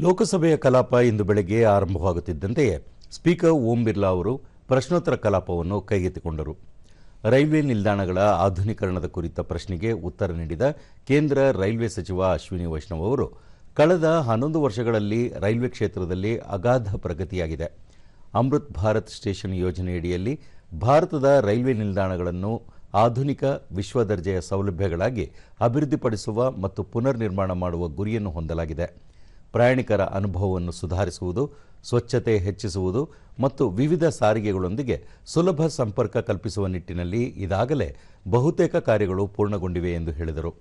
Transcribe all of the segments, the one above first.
ಲೋಕಸಭೆಯ ಕಲಾಪ ಇಂದು ಬೆಳಗ್ಗೆ ಆರಂಭವಾಗುತ್ತಿದ್ದಂತೆಯೇ ಸ್ಪೀಕರ್ ಓಂ ಬಿರ್ಲಾ ಅವರು ಪ್ರಶ್ನೋತ್ತರ ಕಲಾಪವನ್ನು ಕೈಗೆತ್ತಿಕೊಂಡರು. ರೈಲ್ವೆ ನಿಲ್ದಾಣಗಳ ಆಧುನೀಕರಣದ ಕುರಿತ ಪ್ರಶ್ನೆಗೆ ಉತ್ತರ ನೀಡಿದ ಕೇಂದ್ರ ರೈಲ್ವೆ ಸಚಿವ ಅಶ್ವಿನಿ ವೈಷ್ಣವ್ ಅವರು, ಕಳೆದ ಹನ್ನೊಂದು ವರ್ಷಗಳಲ್ಲಿ ರೈಲ್ವೆ ಕ್ಷೇತ್ರದಲ್ಲಿ ಅಗಾಧ ಪ್ರಗತಿಯಾಗಿದೆ. ಅಮೃತ್ ಭಾರತ್ ಸ್ಟೇಷನ್ ಯೋಜನೆಯಡಿಯಲ್ಲಿ ಭಾರತದ ರೈಲ್ವೆ ನಿಲ್ದಾಣಗಳನ್ನು ಆಧುನಿಕ ವಿಶ್ವದರ್ಜೆಯ ಸೌಲಭ್ಯಗಳಾಗಿ ಅಭಿವೃದ್ಧಿಪಡಿಸುವ ಮತ್ತು ಪುನರ್ ನಿರ್ಮಾಣ ಮಾಡುವ ಗುರಿಯನ್ನು ಹೊಂದಲಾಗಿದೆ. ಪ್ರಯಾಣಿಕರ ಅನುಭವವನ್ನು ಸುಧಾರಿಸುವುದು, ಸ್ವಚ್ಛತೆ ಹೆಚ್ಚಿಸುವುದು ಮತ್ತು ವಿವಿಧ ಸಾರಿಗೆಗಳೊಂದಿಗೆ ಸುಲಭ ಸಂಪರ್ಕ ಕಲ್ಪಿಸುವ ನಿಟ್ಟಿನಲ್ಲಿ ಇದಾಗಲೇ ಬಹುತೇಕ ಕಾರ್ಯಗಳು ಪೂರ್ಣಗೊಂಡಿವೆ ಎಂದು ಹೇಳಿದರು.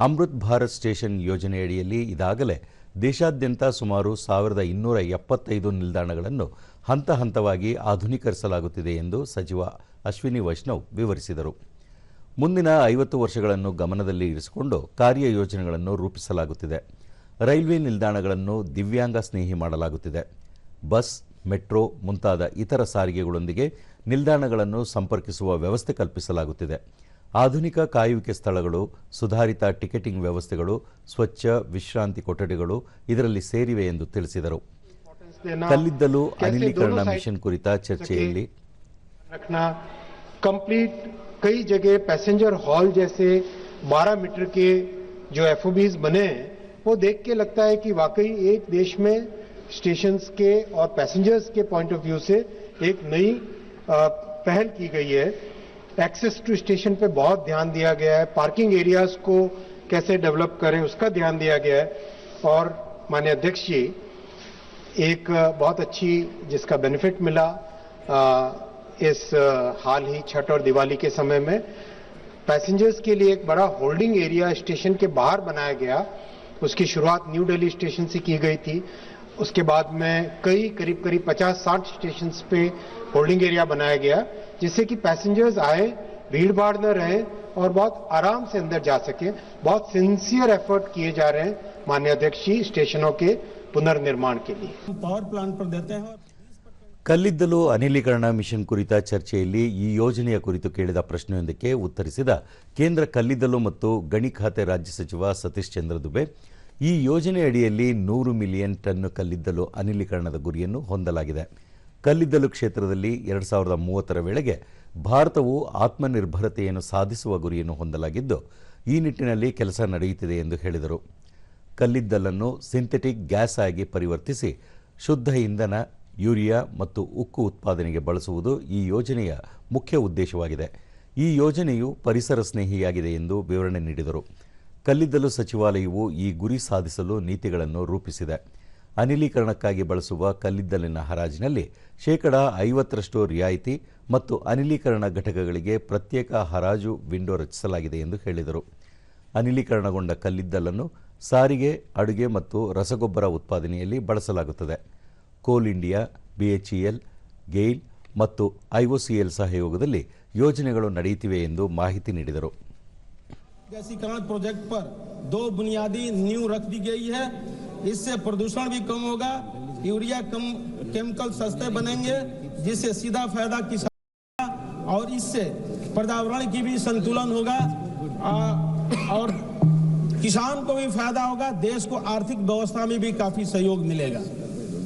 ಅಮೃತ್ ಭಾರತ್ ಸ್ಟೇಷನ್ ಯೋಜನೆಯಡಿಯಲ್ಲಿ ಇದಾಗಲೇ ದೇಶಾದ್ಯಂತ ಸುಮಾರು ಸಾವಿರದ ಇನ್ನೂರ ಎಪ್ಪತ್ತೈದು ನಿಲ್ದಾಣಗಳನ್ನು ಹಂತ ಹಂತವಾಗಿ ಆಧುನೀಕರಿಸಲಾಗುತ್ತಿದೆ ಎಂದು ಸಚಿವ ಅಶ್ವಿನಿ ವೈಷ್ಣವ್ ವಿವರಿಸಿದರು. ಮುಂದಿನ ಐವತ್ತು ವರ್ಷಗಳನ್ನು ಗಮನದಲ್ಲಿ ಇರಿಸಿಕೊಂಡು ಕಾರ್ಯಯೋಜನೆಗಳನ್ನು ರೂಪಿಸಲಾಗುತ್ತಿದೆ. ರೈಲ್ವೆ ನಿಲ್ದಾಣಗಳನ್ನು ದಿವ್ಯಾಂಗ ಸ್ನೇಹಿ ಮಾಡಲಾಗುತ್ತಿದೆ ಬಸ್ ಮೆಟ್ರೋ ಮುಂತಾದ ಇತರ ಸಾರಿಗೆಗಳೊಂದಿಗೆ ನಿಲ್ದಾಣಗಳನ್ನು ಸಂಪರ್ಕಿಸುವ ವ್ಯವಸ್ಥೆ ಕಲ್ಪಿಸಲಾಗುತ್ತಿದೆ ಆಧುನಿಕ ಕಾಯುವಿಕೆ ಸ್ಥಳಗಳು ಸುಧಾರಿತ ಟಿಕೆಟಿಂಗ್ ವ್ಯವಸ್ಥೆಗಳು ಸ್ವಚ್ಛ ವಿಶ್ರಾಂತಿ ಕೊಠಡಿಗಳು ಇದರಲ್ಲಿ ಸೇರಿವೆ ಎಂದು ತಿಳಿಸಿದರು ಕಲ್ಲಿದ್ದಲು ಅನಿಲೀಕರಣ ಮಿಷನ್ ಕುರಿತ ಚರ್ಚೆಯಲ್ಲಿ रखना कंप्लीट कई जगह पैसेंजर हॉल जैसे 12 मीटर के जो एफओबीज बने हैं वो देख के लगता है कि वाकई एक देश में स्टेशन के और पैसेंजर्स के पॉइंट ऑफ़ व्यू से एक नई पहल की गई है। एक्सेस टू स्टेशन पे बहुत ध्यान दिया गया है। पार्किंग एरियाज़ को कैसे डेवलप करें उसका ध्यान दिया गया है। और माननीय अध्यक्ष जी एक बहुत अच्छी जिसका बेनिफिट मिला अ, इस हाल ही छठ और दिवाली के समय में पैसेंजर्स के लिए एक बड़ा होल्डिंग एरिया स्टेशन के बाहर बनाया गया। उसकी शुरुआत न्यू दिल्ली स्टेशन से की गई थी। उसके बाद में कई, करीब करीब 50-60 स्टेशन पे होल्डिंग एरिया बनाया गया, जिससे कि पैसेंजर्स आए, भीड़ भाड़ न रहे और बहुत आराम से अंदर जा सके। बहुत सिंसियर एफर्ट किए जा रहे हैं माननीय अध्यक्ष जी स्टेशनों के पुनर्निर्माण के लिए। पावर प्लांट पर देते हैं ಕಲ್ಲಿದ್ದಲು ಅನಿಲೀಕರಣ ಮಿಷನ್ ಕುರಿತ ಚರ್ಚೆಯಲ್ಲಿ ಈ ಯೋಜನೆಯ ಕುರಿತು ಕೇಳಿದ ಪ್ರಶ್ನೆಯೊಂದಕ್ಕೆ ಉತ್ತರಿಸಿದ ಕೇಂದ್ರ ಕಲ್ಲಿದ್ದಲು ಮತ್ತು ಗಣಿ ಖಾತೆ ರಾಜ್ಯ ಸಚಿವ ಸತೀಶ್ ಚಂದ್ರ ದುಬೆ, ಈ ಯೋಜನೆಯಡಿಯಲ್ಲಿ ನೂರು ಮಿಲಿಯನ್ ಟನ್ ಕಲ್ಲಿದ್ದಲು ಅನಿಲೀಕರಣದ ಗುರಿಯನ್ನು ಹೊಂದಲಾಗಿದೆ. ಕಲ್ಲಿದ್ದಲು ಕ್ಷೇತ್ರದಲ್ಲಿ ಎರಡ್ ಸಾವಿರದ ಮೂವತ್ತರ ವೇಳೆಗೆ ಭಾರತವು ಆತ್ಮನಿರ್ಭರತೆಯನ್ನು ಸಾಧಿಸುವ ಗುರಿಯನ್ನು ಹೊಂದಲಾಗಿದ್ದು, ಈ ನಿಟ್ಟಿನಲ್ಲಿ ಕೆಲಸ ನಡೆಯುತ್ತಿದೆ ಎಂದು ಹೇಳಿದರು. ಕಲ್ಲಿದ್ದಲನ್ನು ಸಿಂಥೆಟಿಕ್ ಗ್ಯಾಸ್ ಆಗಿ ಪರಿವರ್ತಿಸಿ ಶುದ್ಧ ಇಂಧನ ಯೂರಿಯಾ ಮತ್ತು ಉಕ್ಕು ಉತ್ಪಾದನೆಗೆ ಬಳಸುವುದು ಈ ಯೋಜನೆಯ ಮುಖ್ಯ ಉದ್ದೇಶವಾಗಿದೆ. ಈ ಯೋಜನೆಯು ಪರಿಸರ ಸ್ನೇಹಿಯಾಗಿದೆ ಎಂದು ವಿವರಣೆ ನೀಡಿದರು. ಕಲ್ಲಿದ್ದಲು ಸಚಿವಾಲಯವು ಈ ಗುರಿ ಸಾಧಿಸಲು ನೀತಿಗಳನ್ನು ರೂಪಿಸಿದೆ. ಅನಿಲೀಕರಣಕ್ಕಾಗಿ ಬಳಸುವ ಕಲ್ಲಿದ್ದಲಿನ ಹರಾಜಿನಲ್ಲಿ ಶೇಕಡಾ ಐವತ್ತರಷ್ಟು ರಿಯಾಯಿತಿ ಮತ್ತು ಅನಿಲೀಕರಣ ಘಟಕಗಳಿಗೆ ಪ್ರತ್ಯೇಕ ಹರಾಜು ವಿಂಡೋ ರಚಿಸಲಾಗಿದೆ ಎಂದು ಹೇಳಿದರು. ಅನಿಲೀಕರಣಗೊಂಡ ಕಲ್ಲಿದ್ದಲನ್ನು ಸಾರಿಗೆ, ಅಡುಗೆ ಮತ್ತು ರಸಗೊಬ್ಬರ ಉತ್ಪಾದನೆಯಲ್ಲಿ ಬಳಸಲಾಗುತ್ತದೆ. ಕೋಲ್ ಇಂಡಿಯಾ ಬಿಎಚ್ಇಎಲ್ ಗೇಲ್ ಮತ್ತು ಐಒಸಿಎಲ್ ಸಹಯೋಗದಲ್ಲಿ ಯೋಜನೆಗಳು ನಡೆಯುತ್ತಿವೆ ಎಂದು ಮಾಹಿತಿ ನೀಡಿದರು गैसीकरण प्रोजेक्ट पर दो बुनियादी नींव रख दी गई है इससे प्रदूषण भी कम होगा यूरिया कम केमिकल सस्ते बनेंगे जिससे सीधा फायदा किसान को होगा और इससे पर्यावरण की भी संतुलन होगा आ, और किसान को भी फायदा होगा देश को आर्थिक व्यवस्था में भी काफी सहयोग मिलेगा